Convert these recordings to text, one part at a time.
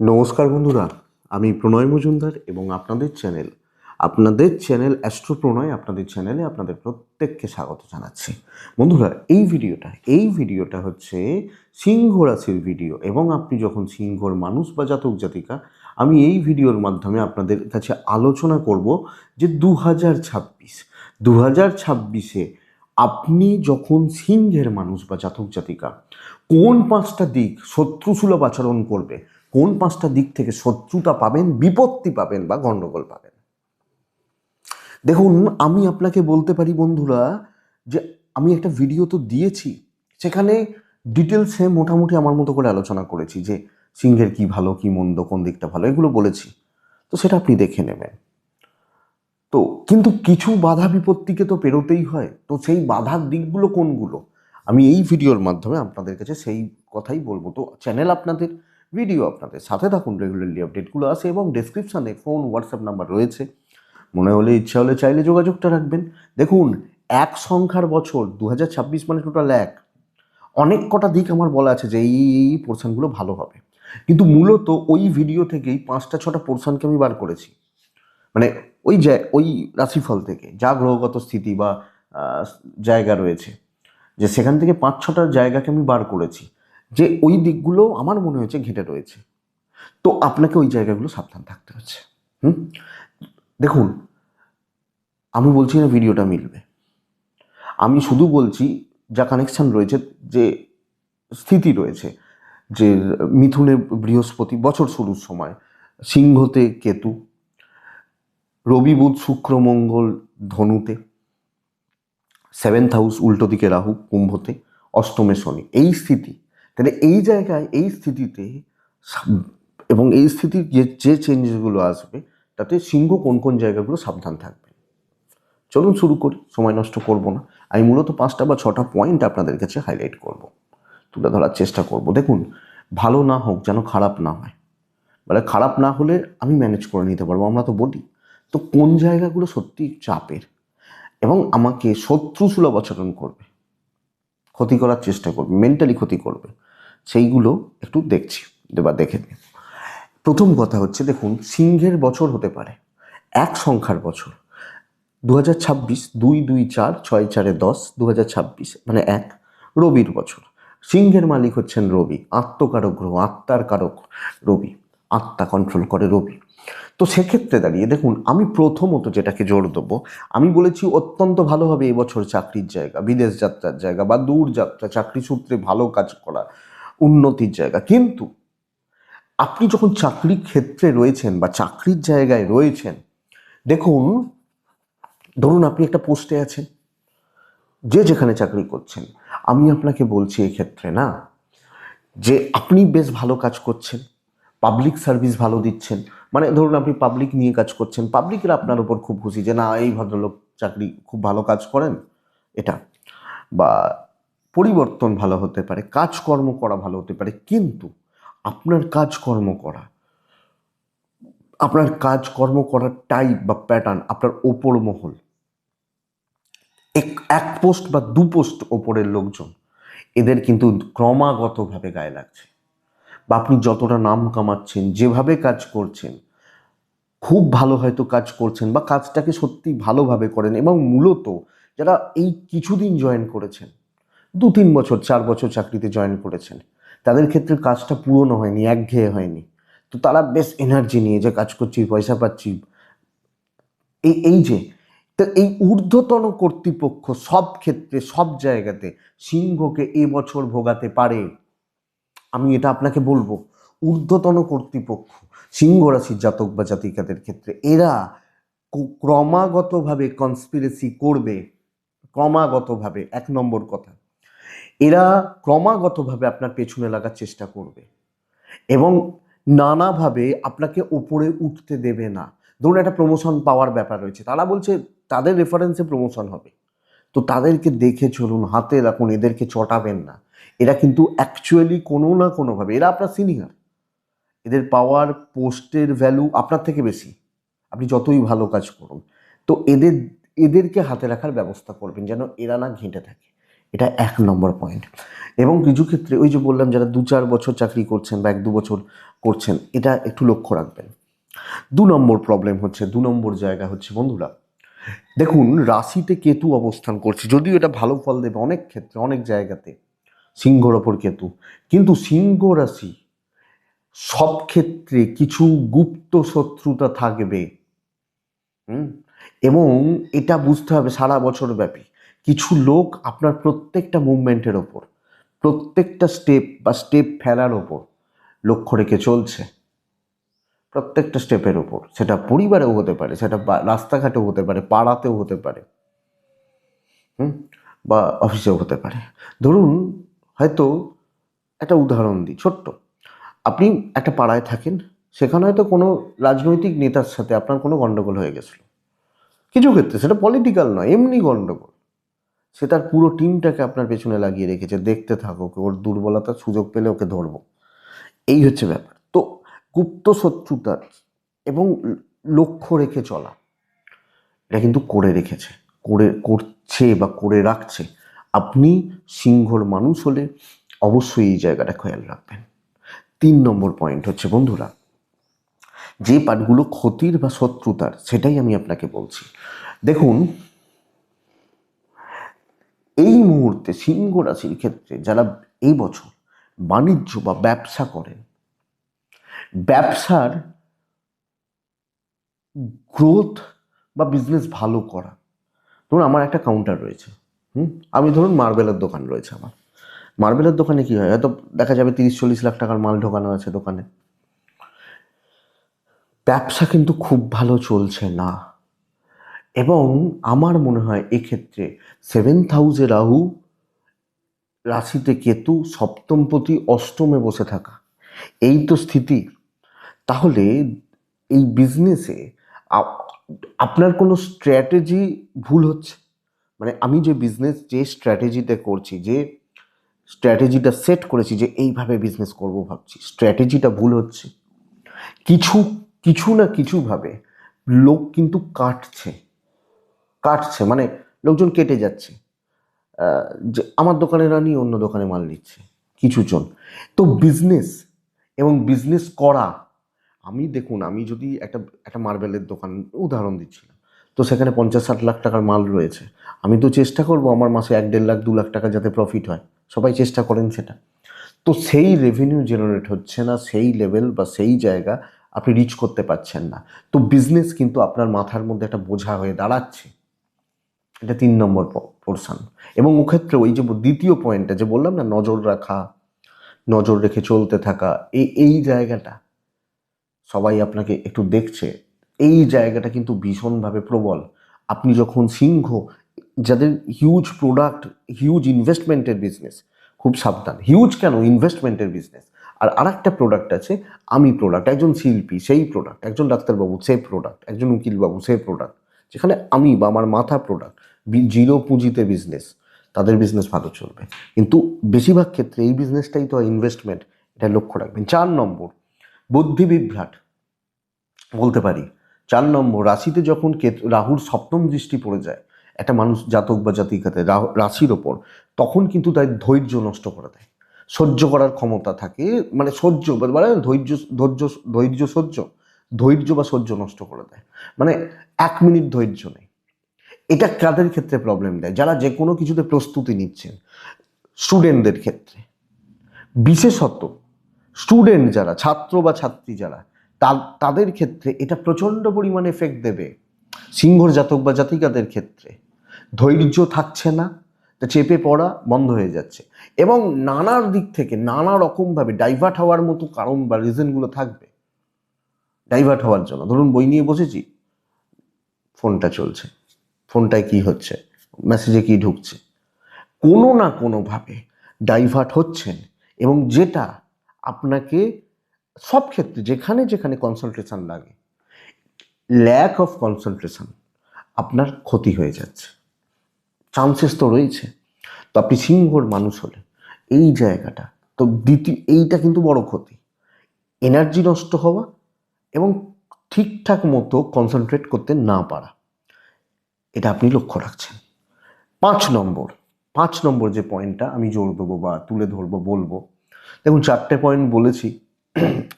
নমস্কার বন্ধুরা, আমি প্রণয় মজুমদার এবং আপনাদের চ্যানেল আপনাদের চ্যানেল অ্যাস্ট্রো প্রণয় আপনাদের চ্যানেলে আপনাদের প্রত্যেককে স্বাগত জানাচ্ছি। বন্ধুরা, এই ভিডিওটা এই ভিডিওটা হচ্ছে সিংহ রাশির ভিডিও এবং আপনি যখন সিংহর মানুষ বা জাতক জাতিকা, আমি এই ভিডিওর মাধ্যমে আপনাদের কাছে আলোচনা করব যে দু হাজার ছাব্বিশ দু হাজার ছাব্বিশে আপনি যখন সিংহের মানুষ বা জাতক জাতিকা, কোন পাঁচটা দিক শত্রুসুলভ আচরণ করবে? কোন পাঁচটা দিক থেকে শত্রুতা পাবেন, বিপত্তি পাবেন বা গণ্ডগোল পাবেন? দেখুন, আমি আপনাকে বলতে পারি বন্ধুরা যে আমি একটা ভিডিও তো দিয়েছি, সেখানে ডিটেলসে মোটামুটি আমার মতো করে আলোচনা করেছি যে সিংহের কি ভালো, কি মন্দ, কোন দিকটা ভালো, এগুলো বলেছি। তো সেটা আপনি দেখে নেবেন। তো কিন্তু কিছু বাধা বিপত্তিকে তো পেরোতেই হয়। তো সেই বাধার দিকগুলো কোনগুলো? আমি এই ভিডিওর মাধ্যমে আপনাদের কাছে সেই কথাই বলব। তো চ্যানেল আপনাদের ভিডিও আপনাদের সাথে থাকুন। রেগুলারলি আপডেটগুলো আসে এবং ডেসক্রিপশানে ফোন হোয়াটসঅ্যাপ নাম্বার রয়েছে। মনে হলে, ইচ্ছা হলে চাইলে যোগাযোগটা রাখবেন। দেখুন, এক সংখ্যার বছর দু হাজার ছাব্বিশ মানে টোটাল এক। অনেক কটা দিক আমার বলা আছে যে এই পোর্শনগুলো ভালো হবে। কিন্তু মূলত ওই ভিডিও থেকেই পাঁচটা, ছটা পোর্শনকে আমি বার করেছি। মানে ওই ওই রাশিফল থেকে যা গ্রহগত স্থিতি বা জায়গা রয়েছে। যে সেখান থেকে পাঁচ, ছটা জায়গাকে আমি বার করেছি। যে ওই দিকগুলো আমার মনে হয়েছে ঘেঁটে রয়েছে। তো আপনাকে ওই জায়গাগুলো সাবধান থাকতে হচ্ছে। হুম? দেখুন, আমি বলছি না ভিডিওটা মিলবে। আমি শুধু বলছি, যা কানেকশন রয়েছে, যে স্থিতি রয়েছে, যে মিথুনে বৃহস্পতি, বছর শুরুর সময়, সিংহতে কেতু, রবি বুধ শুক্র মঙ্গল ধনুতে সেভেন্থ হাউস উল্টো দিকে রাহু কুম্ভতে, অষ্টমে শনি, এই স্থিতি। তাহলে এই জায়গায়, এই স্থিতিতে এবং এই স্থিতির যে যে চেঞ্জেসগুলো আসবে, তাতে সিংহ কোন কোন জায়গাগুলো সাবধান থাকবে? চলুন শুরু করি, সময় নষ্ট করব না। আমি মূলত পাঁচটা বা ছটা পয়েন্ট আপনাদের কাছে হাইলাইট করব। তুলে ধরার চেষ্টা করব। দেখুন, ভালো না হোক যেন খারাপ না হয়। মানে খারাপ না হলে আমি ম্যানেজ করে নিতে পারব, আমরা তো বলি। তো কোন জায়গাগুলো সত্যি চাপের? এবং আমাকে শত্রু সুলভ আচরণ করবে। ক্ষতি করার চেষ্টা করবে মেন্টালি ক্ষতি করবে। সেইগুলো একটু দেখছি বা দেখে নিই। প্রথম কথা হচ্ছে, দেখুন, সিংহের বছর হতে পারে, এক সংখ্যার বছর। দু হাজার ছাব্বিশ, দুই দুই, চার, ছয়, চারে দশ দু হাজার ছাব্বিশ মানে এক, রবির বছর। সিংহের মালিক হচ্ছেন রবি, আত্মকারক গ্রহ, আত্মার কারক রবি, আত্মা কন্ট্রোল করে রবি। তো সেক্ষেত্রে দাঁড়িয়ে, দেখুন, আমি প্রথমত যেটাকে জোর দেবো, আমি বলেছি অত্যন্ত ভালোভাবে এবছর চাকরির জায়গা, বিদেশ যাত্রার জায়গা বা দূর যাত্রা চাকরি সূত্রে ভালো কাজ করা উন্নতির জায়গা। কিন্তু আপনি যখন চাকরি ক্ষেত্রে রয়েছেন বা চাকরির জায়গায় রয়েছেন, দেখুন, ধরুন আপনি একটা পোস্টে আছেন, যে যেখানে চাকরি করছেন। আমি আপনাকে বলছি এক্ষেত্রে না, যে আপনি বেশ ভালো কাজ করছেন, পাবলিক সার্ভিস ভালো দিচ্ছেন। মানে ধরুন আপনি পাবলিক নিয়ে কাজ করছেন, পাবলিকের আপনার উপর খুব খুশি যে না, এই ভদ্রলোক চাকরি খুব ভালো কাজ করেন, এটা। বা পরিবর্তন ভালো হতে পারে, কাজকর্ম করা ভালো হতে পারে, কিন্তু আপনার কাজকর্ম করা, আপনার কাজকর্ম করার টাইপ বা প্যাটার্ন আপনার ওপর মহল। এক এক পোস্ট বা দু পোস্ট ওপরের লোকজন, এদের কিন্তু ক্রমাগতভাবে গায়ে লাগছে। বা আপনি যতটা নাম কামাচ্ছেন, যেভাবে কাজ করছেন, খুব ভালো হয়তো কাজ করছেন বা কাজটাকে সত্যি ভালোভাবে করেন এবং মূলত যারা এই কিছুদিন জয়েন করেছেন দু তিন বছর, চার বছর চাকরিতে জয়েন করেছেন। তাদের ক্ষেত্রে কাজটা পূরণ হয়নি, একঘেয়ে হয়নি। তো তারা বেশ এনার্জি নিয়ে যে কাজ করছি, পয়সা পাচ্ছি। এই এই যে, তো এই ঊর্ধ্বতন কর্তৃপক্ষ সব ক্ষেত্রে, সব জায়গাতে সিংহকে এবছর ভোগাতে পারে? আমি এটা আপনাকে বলব, ঊর্ধ্বতন কর্তৃপক্ষ সিংহ রাশির জাতক বা জাতিকাদের ক্ষেত্রে, এরা ক্রমাগতভাবে কনস্পিরেসি করবে। ক্রমাগতভাবে, এক নম্বর কথা। এরা ক্রমাগতভাবে আপনার পেছনে লাগার চেষ্টা করবে। এবং নানাভাবে আপনাকে উপরে উঠতে দেবে না। ধরুন একটা প্রমোশন পাওয়ার ব্যাপার রয়েছে, তারা বলছে তাদের রেফারেন্সে প্রমোশন হবে। তো তাদেরকে দেখে চলুন, হাতে রাখুন, এদেরকে চটাবেন না। এরা কিন্তু অ্যাকচুয়ালি কোনো না কোনোভাবে, এরা আপনার সিনিয়র এদের পাওয়ার পোস্টের ভ্যালু আপনার থেকে বেশি। আপনি যতই ভালো কাজ করুন। তো এদের, এদেরকে হাতে রাখার ব্যবস্থা করবেন যেন এরা না ঘেঁটে থাকে। এটা এক নম্বর পয়েন্ট এবং কিছু ক্ষেত্রে ওই যে বললাম যারা দু চার বছর চাকরি করছেন বা এক দু বছর করছেন, এটা একটু লক্ষ্য রাখবেন। দু নম্বর প্রবলেম হচ্ছে, দু নম্বর জায়গা হচ্ছে বন্ধুরা, দেখুন রাশিতে কেতু অবস্থান করছে, যদিও এটা ভালো ফল দেবে অনেক ক্ষেত্রে, অনেক জায়গাতে, সিংহর ওপর কেতু, কিন্তু সিংহ রাশি সব ক্ষেত্রে কিছু গুপ্ত শত্রুতা থাকবে। এবং এটা বুঝতে হবে সারা বছর ব্যাপী। কিছু লোক আপনার প্রত্যেকটা মুভমেন্টের ওপর, প্রত্যেকটা স্টেপ বা স্টেপ ফেলার ওপর লক্ষ্য রেখে চলছে। প্রত্যেকটা স্টেপের ওপর। সেটা পরিবারেও হতে পারে, সেটা রাস্তাঘাটেও হতে পারে, পাড়াতেও হতে পারে, হুম? বা অফিসেও হতে পারে। ধরুন, হয়তো একটা উদাহরণ দিই, ছোট্ট। আপনি একটা পাড়ায় থাকেন, সেখানে হয়তো কোনো রাজনৈতিক নেতার সাথে আপনার কোনো গণ্ডগোল হয়ে গেছিল। কিছু ক্ষেত্রে সেটা পলিটিক্যাল নয়, এমনি গণ্ডগোল সে তার পুরো টিমটাকে আপনার পেছনে লাগিয়ে রেখেছে, দেখতে থাকো ওর দুর্বলতার সুযোগ পেলে ওকে ধরবো। এই হচ্ছে ব্যাপার। তো গুপ্ত শত্রুতার এবং লক্ষ্য রেখে চলা, এটা কিন্তু করে রেখেছে, করে, করছে বা করে রাখছে। আপনি সিংহর মানুষ হলে অবশ্যই এই জায়গাটা খেয়াল রাখবেন। তিন নম্বর পয়েন্ট হচ্ছে, বন্ধুরা, যে পাঠগুলো ক্ষতির বা শত্রুতার, সেটাই আমি আপনাকে বলছি। দেখুন এই মুহূর্তে সিংহ রাশির ক্ষেত্রে যারা এই বছর বাণিজ্য বা ব্যবসা করেন, ব্যবসার গ্রোথ বা বিজনেস ভালো করা। ধরুন আমার একটা কাউন্টার রয়েছে, হুম? আমি ধরুন মার্বেলের দোকান রয়েছে আমার। মার্বেলের দোকানে কি হয়? হয়তো দেখা যাবে তিরিশ চল্লিশ লাখ টাকার মাল ঢোকানো আছে দোকানে। ব্যবসা কিন্তু খুব ভালো চলছে না। এবং আমার মনে হয় এক্ষেত্রে সেভেন্থ হাউসে রাহু রাশিতে কেতু সপ্তমপতি অষ্টমে বসে থাকা। এই তো স্থিতি। তাহলে এই বিজনেসে আপনার কোনো স্ট্র্যাটেজি ভুল হচ্ছে? মানে আমি যে বিজনেস যে স্ট্র্যাটেজিতে করছি, যে স্ট্র্যাটেজিটা সেট করেছি, যে এইভাবে বিজনেস করব ভাবছি স্ট্র্যাটেজিটা ভুল হচ্ছে। কিছু কিছু না কিছুভাবে লোক কিন্তু কাটছে। কাটছে মানে লোকজন কেটে যাচ্ছে। যে আমার দোকানে না নিয়ে অন্য দোকানে মাল নিচ্ছে, কিছু জন। তো বিজনেস এবং বিজনেস করা, আমি দেখুন, আমি যদি একটা একটা মার্বেলের দোকান, উদাহরণ দিচ্ছিলাম, তো সেখানে পঞ্চাশ, ষাট লাখ টাকার মাল রয়েছে। আমি তো চেষ্টা করব আমার মাসে এক, দেড় লাখ, দু লাখ টাকা যাতে প্রফিট হয়। সবাই চেষ্টা করেন সেটা। তো সেই রেভিনিউ জেনারেট হচ্ছে না, সেই লেভেল বা সেই জায়গা আপনি রিচ করতে পারছেন না। তো বিজনেস কিন্তু আপনার মাথার মধ্যে একটা বোঝা হয়ে দাঁড়াচ্ছে। এটা তিন নম্বর পোর্শন এবং ওক্ষেত্রে ওই যে দ্বিতীয় পয়েন্টটা যে বললাম না, নজর রাখা, নজর রেখে চলতে থাকা এই এই জায়গাটা সবাই আপনাকে একটু দেখছে। এই জায়গাটা কিন্তু ভীষণভাবে প্রবল। আপনি যখন সিংহ, যাদের হিউজ প্রোডাক্ট হিউজ ইনভেস্টমেন্টের বিজনেস খুব সাবধান। হিউজ কেন? ইনভেস্টমেন্টের বিজনেস আর আরেকটা প্রোডাক্ট আছে, আমি প্রোডাক্ট একজন শিল্পী, সেই প্রোডাক্ট একজন ডাক্তারবাবু সে প্রোডাক্ট একজন উকিলবাবু সে প্রোডাক্ট যেখানে আমি বা আমার মাথা প্রোডাক্ট জিরো পুঁজিতে বিজনেস তাদের বিজনেস ভালো চলবে। কিন্তু বেশিরভাগ ক্ষেত্রে এই বিজনেসটাই তো ইনভেস্টমেন্ট এটা লক্ষ্য রাখবেন। চার নম্বর, বুদ্ধি বিভ্রাট। বলতে পারি, চার নম্বর, রাশিতে যখন রাহুর সপ্তম দৃষ্টি পড়ে যায়, একটা মানুষ জাতক বা জাতিকাতে রাশির ওপর, তখন কিন্তু তাই ধৈর্য নষ্ট করে দেয়। সহ্য করার ক্ষমতা থাকে মানে সহ্য মানে ধৈর্য ধৈর্য ধৈর্য সহ্য। ধৈর্য বা সহ্য নষ্ট করে দেয়। মানে এক মিনিট ধৈর্য নেই। এটা কাদের ক্ষেত্রে প্রবলেম দেয়? যারা যে কোনো কিছুতে প্রস্তুতি নিচ্ছেন স্টুডেন্টদের ক্ষেত্রে। বিশেষত স্টুডেন্ট যারা, ছাত্র বা ছাত্রী যারা তাদের ক্ষেত্রে এটা প্রচণ্ড পরিমাণে এফেক্ট দেবে। সিংহর জাতক বা জাতিকাদের ক্ষেত্রে। ধৈর্য থাকছে না চেপে পড়া বন্ধ হয়ে যাচ্ছে। এবং নানার দিক থেকে নানা রকমভাবে ডাইভার্ট হওয়ার মতো কারণ বা রিজনগুলো থাকবে। ডাইভার্ট হওয়ার জন্য। ধরুন বই নিয়ে বসেছি, ফোনটা চলছে। ফোনটায় কি হচ্ছে? মেসেজে কি ঢুকছে? কোনো না কোনোভাবে ডাইভার্ট হচ্ছেন এবং যেটা আপনাকে সব ক্ষেত্রে, যেখানে যেখানে কনসেন্ট্রেশন লাগে ল্যাক অফ কনসেন্ট্রেশন আপনার ক্ষতি হয়ে যাচ্ছে। চান্সেস তো রয়েছে। তো আপনি সিংহর মানুষ হলে এই জায়গাটা, তো দ্বিতীয়, এইটা কিন্তু বড় ক্ষতি। এনার্জি নষ্ট হওয়া এবং ঠিকঠাক মতো কনসেন্ট্রেট করতে না পারা। এটা আপনি লক্ষ্য রাখছেন। পাঁচ নম্বর পাঁচ নম্বর যে পয়েন্টটা আমি জোর দেবো বা তুলে ধরবো, বলব। দেখুন, চারটে পয়েন্ট বলেছি,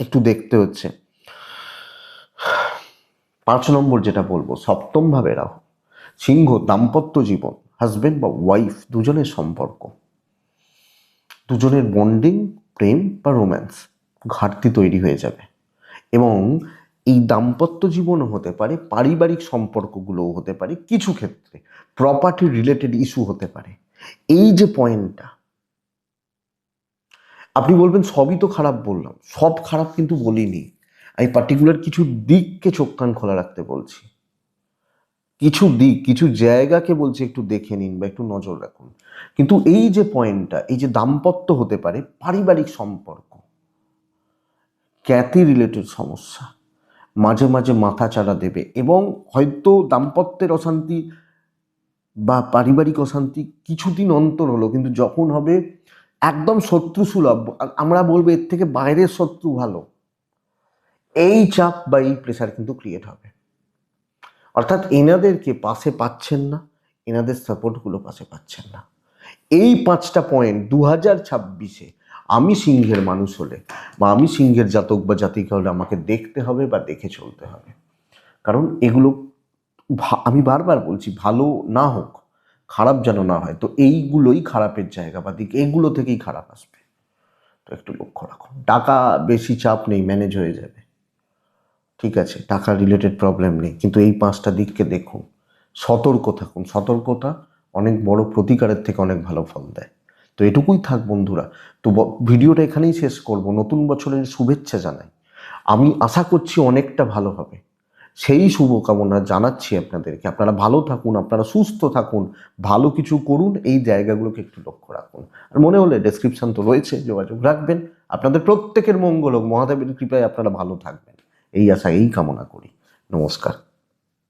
একটু দেখতে হচ্ছে। পাঁচ নম্বর যেটা বলব, সপ্তম ভাবে রাহু, সিংহ, দাম্পত্য জীবন হাজবেন্ড বা ওয়াইফ দুজনের সম্পর্ক। দুজনের বন্ডিং প্রেম বা রোম্যান্স ঘাটতি তৈরি হয়ে যাবে। এবং এই দাম্পত্য জীবনও হতে পারে, পারিবারিক সম্পর্কগুলোও হতে পারে, কিছু ক্ষেত্রে প্রপার্টি রিলেটেড ইস্যু হতে পারে। এই যে পয়েন্টটা আপনি বলবেন সবই তো খারাপ বললাম, সব খারাপ কিন্তু বলিনি। আমি পার্টিকুলার কিছু দিককে চোখ কান খোলা রাখতে বলছি। কিছু দিক, কিছু জায়গাকে বলছি একটু দেখে নিন বা একটু নজর রাখুন। কিন্তু এই যে পয়েন্টটা এই যে দাম্পত্য হতে পারে, পারিবারিক সম্পর্ক খ্যাতি রিলেটেড সমস্যা। মাঝে মাঝে মাথা চাড়া দেবে এবং হয়তো দাম্পত্যের অশান্তি বা পারিবারিক অশান্তি কিছুদিন অন্তর হলো, কিন্তু যখন হবে একদম শত্রু সুলভ আমরা বলব এর থেকে বাইরের শত্রু ভালো, এই চাপ বা এই প্রেশার কিন্তু ক্রিয়েট হবে। অর্থাৎ এনাদেরকে পাশে পাচ্ছেন না, এনাদের সাপোর্টগুলো পাশে পাচ্ছেন না। এই পাঁচটা পয়েন্ট দু হাজার ছাব্বিশে আমি সিংহের মানুষ হলে বা আমি সিংহের জাতক বা জাতিকা হলে আমাকে দেখতে হবে বা দেখে চলতে হবে। কারণ এগুলো আমি বারবার বলছি, ভালো না হোক, খারাপ যেন না হয়, তো এইগুলোই খারাপের জায়গা বা দিক, এগুলো থেকেই খারাপ আসবে। তো একটু লক্ষ্য রাখুন, টাকা বেশি চাপ নেই, ম্যানেজ হয়ে যাবে। ঠিক আছে, টাকা রিলেটেড প্রবলেম নেই, কিন্তু এই পাঁচটা দিককে দেখুন, সতর্ক থাকুন। সতর্কতা অনেক বড় প্রতিকারের থেকে অনেক ভালো ফল দেয়। তো এটুকুই থাক বন্ধুরা। তো ভিডিওটা এখানেই শেষ করব। নতুন বছরের শুভেচ্ছা জানাই। আমি আশা করছি অনেকটা ভালো হবে। সেই শুভকামনা জানাচ্ছি আপনাদেরকে। আপনারা ভালো থাকুন, আপনারা সুস্থ থাকুন, ভালো কিছু করুন, এই জায়গাগুলোকে একটু লক্ষ্য রাখুন। আর মনে হলে ডেসক্রিপশন তো রয়েছে, যোগাযোগ রাখবেন। আপনাদের প্রত্যেকের মঙ্গল হোক। মহাদেবের কৃপায় আপনারা ভালো থাকবেন। এই আশা, এই কামনা করি। নমস্কার।